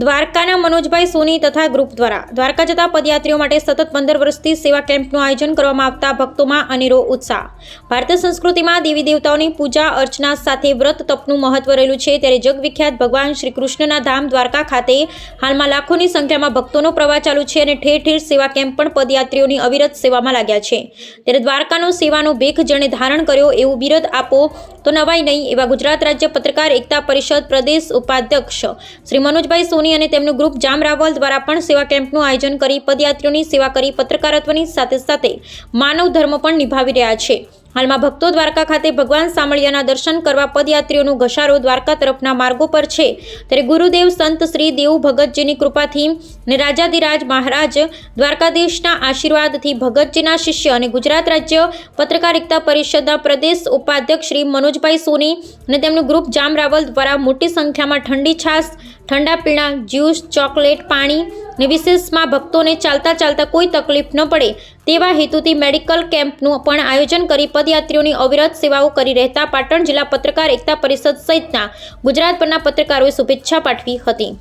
દ્વારકાના મનોજભાઈ સોની તથા ગ્રુપ દ્વારા. દ્વારકા જતા પદયાત્રીઓ માટે સતત પંદર વર્ષથી સેવા કેમ્પનું આયોજન કરવામાં આવતા ભક્તોમાં અનેરો ઉત્સાહ. ભારતીય સંસ્કૃતિમાં દેવી દેવતાઓની પૂજા, અર્ચના સાથે વ્રત તપનું મહત્વ રહેલું છે. ત્યારે જગવિખ્યાત ભગવાન શ્રી કૃષ્ણના ધામ દ્વારકા ખાતે હાલમાં લાખોની સંખ્યામાં ભક્તોનો પ્રવાહ ચાલુ છે અને ઠેર ઠેર સેવા કેમ્પ પણ પદયાત્રીઓની અવિરત સેવામાં લાગ્યા છે. ત્યારે દ્વારકાનો સેવાનો ભેખ જેણે ધારણ કર્યો એવું બિરદ આપો તો નવાઈ નહીં એવા ગુજરાત રાજ્ય પત્રકાર એકતા પરિષદ પ્રદેશ ઉપાધ્યક્ષ શ્રી મનોજભાઈ સોની અને તેમનું ગ્રુપ જામ રાવલ દ્વારા પણ સેવા કેમ્પનું આયોજન કરી પદયાત્રીઓની સેવા કરી પત્રકારત્વની સાથે સાથે માનવ ધર્મ પણ નિભાવી રહ્યા છે. હાલમાં ભક્તો દ્વારકા ખાતે ભગવાન સામળિયાના દર્શન કરવા પદયાત્રીઓનો ઘસારો દ્વારકા તરફના માર્ગો પર છે. ત્યારે ગુરુદેવ સંત શ્રી દેવ ભગતજીની કૃપાથી ને રાજાધિરાજ મહારાજ દ્વારકાધીશના આશીર્વાદથી ભગતજીના શિષ્ય અને ગુજરાત રાજ્ય પત્રકારિતા પરિષદના પ્રદેશ ઉપાધ્યક્ષ શ્રી મનોજભાઈ સોની અને તેમનું ગ્રુપ જામ રાવલ દ્વારા મોટી સંખ્યામાં ઠંડી છાશ, ઠંડા પીણા, જ્યુસ, ચોકલેટ, પાણી ને વિશેષમાં ભક્તોને ચાલતા ચાલતા કોઈ તકલીફ ન પડે તેવા હેતુથી મેડિકલ કેમ્પનું પણ આયોજન કરી પદયાત્રીઓની અવિરત સેવાઓ કરી રહેતા પાટણ જિલ્લા પત્રકાર એકતા પરિષદ સહિતના ગુજરાતભરના પત્રકારોએ શુભેચ્છા પાઠવી હતી.